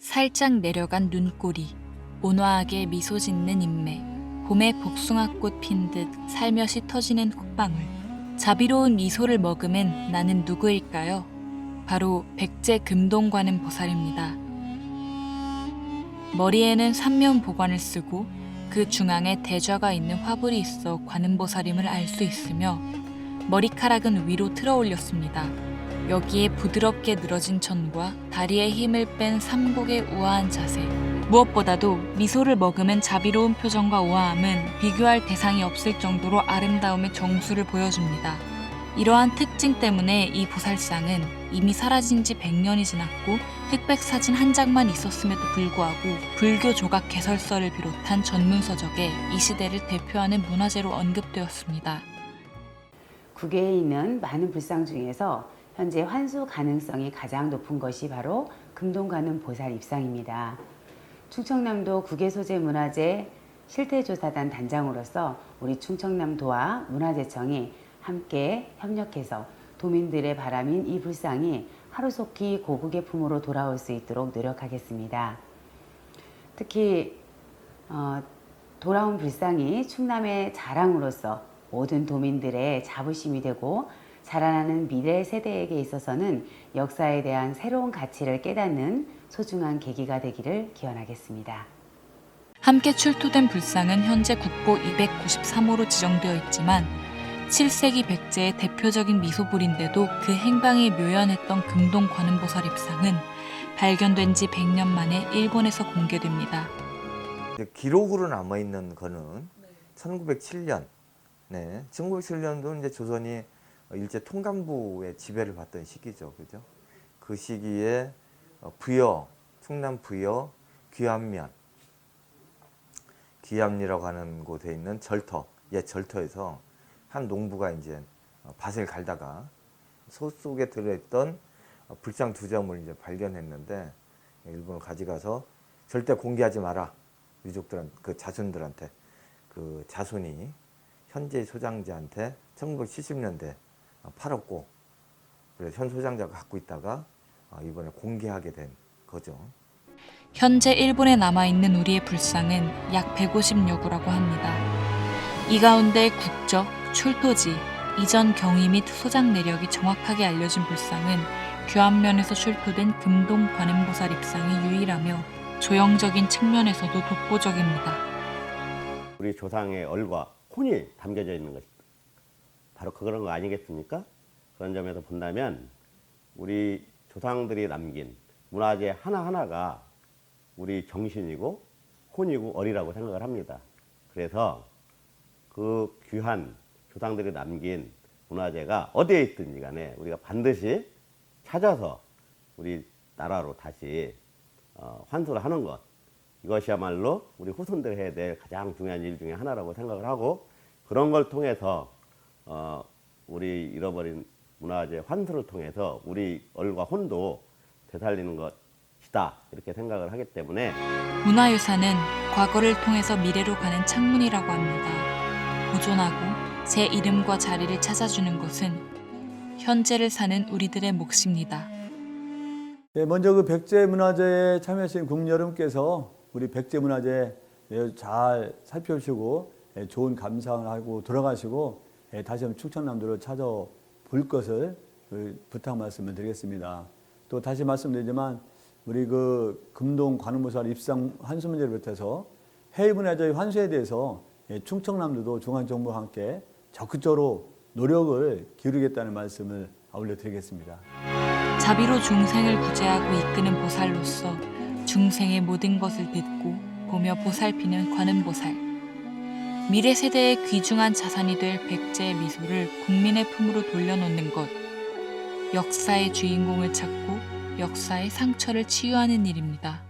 살짝 내려간 눈꼬리, 온화하게 미소 짓는 인매, 봄에 복숭아꽃 핀 듯 살며시 터지는 콧방울. 자비로운 미소를 머금은 나는 누구일까요? 바로 백제 금동관음 보살입니다. 머리에는 삼면 보관을 쓰고 그 중앙에 대좌가 있는 화불이 있어 관음보살임을 알 수 있으며 머리카락은 위로 틀어 올렸습니다. 여기에 부드럽게 늘어진 천과 다리에 힘을 뺀 삼국의 우아한 자세. 무엇보다도 미소를 머금은 자비로운 표정과 우아함은 비교할 대상이 없을 정도로 아름다움의 정수를 보여줍니다. 이러한 특징 때문에 이 보살상은 이미 사라진 지 100년이 지났고 흑백 사진 한 장만 있었음에도 불구하고 불교 조각 개설서를 비롯한 전문 서적에 이 시대를 대표하는 문화재로 언급되었습니다. 국외에 있는 많은 불상 중에서 현재 환수 가능성이 가장 높은 것이 바로 금동관음 보살 입상입니다. 충청남도 국외소재문화재 실태조사단 단장으로서 우리 충청남도와 문화재청이 함께 협력해서 도민들의 바람인 이 불상이 하루속히 고국의 품으로 돌아올 수 있도록 노력하겠습니다. 특히 어, 돌아온 불상이 충남의 자랑으로서 모든 도민들의 자부심이 되고 자라나는 미래 세대에게 있어서는 역사에 대한 새로운 가치를 깨닫는 소중한 계기가 되기를 기원하겠습니다. 함께 출토된 불상은 현재 국보 293호로 지정되어 있지만 7세기 백제의 대표적인 미소불인데도 그 행방이 묘연했던 금동 관음보살 입상은 발견된 지 100년 만에 일본에서 공개됩니다. 기록으로 남아 있는 거는 1907년. 네. 1907년도 이제 조선이 일제 통감부의 지배를 받던 시기죠. 그죠? 그 시기에 어, 부여, 충남 부여 귀암면 귀암리라고 하는 곳에 있는 절터, 옛 절터에서 한 농부가 이제 어, 밭을 갈다가 소 속에 들어있던 어, 불상 두 점을 이제 발견했는데 일본을 가져가서 절대 공개하지 마라 유족들한 그 자손들한테 그 자손이 현재 소장자한테 1970년대 팔았고 그래서 현 소장자가 갖고 있다가 어, 이번에 공개하게 된 거죠. 현재 일본에 남아 있는 우리의 불상은 약 150여 구라고 합니다. 이 가운데 국적, 출토지, 이전 경위 및 소장 내력이 정확하게 알려진 불상은 규안면에서 출토된 금동 관음보살 입상이 유일하며 조형적인 측면에서도 독보적입니다. 우리 조상의 얼과 혼이 담겨져 있는 것이 바로 그런 거 아니겠습니까? 그런 점에서 본다면 우리 조상들이 남긴 문화재 하나하나가 우리 정신이고 혼이고 얼이라고 생각을 합니다. 그래서 그 귀한 조상들이 남긴 문화재가 어디에 있든지 간에 우리가 반드시 찾아서 우리 나라로 다시 어, 환수를 하는 것 이것이야말로 우리 후손들이 해야 될 가장 중요한 일 중에 하나라고 생각을 하고 그런 걸 통해서 어, 우리 잃어버린 문화재 환수를 통해서 우리 얼과 혼도 되살리는 것이다 이렇게 생각을 하기 때문에 문화유산은 과거를 통해서 미래로 가는 창문이라고 합니다. 보존하고 제 이름과 자리를 찾아주는 것은 현재를 사는 우리들의 몫입니다. 예, 먼저 그 백제 문화재에 참여하신 국여러분께서 우리 백제 문화재 잘 살펴보시고 예, 좋은 감상을 하고 돌아가시고 예, 다시 한번 충청남도를 찾아볼 것을 그 부탁 말씀을 드리겠습니다. 또 다시 말씀드리지만 우리 그 금동 관음보살 입상 환수 문제를 비롯해서 해외 문화재의 환수에 대해서 예, 충청남도도 중앙정부와 함께 적극적으로 노력을 기울이겠다는 말씀을 아울러 드리겠습니다. 자비로 중생을 구제하고 이끄는 보살로서 중생의 모든 것을 듣고 보며 보살피는 관음보살. 미래 세대의 귀중한 자산이 될 백제의 미소를 국민의 품으로 돌려놓는 것. 역사의 주인공을 찾고 역사의 상처를 치유하는 일입니다.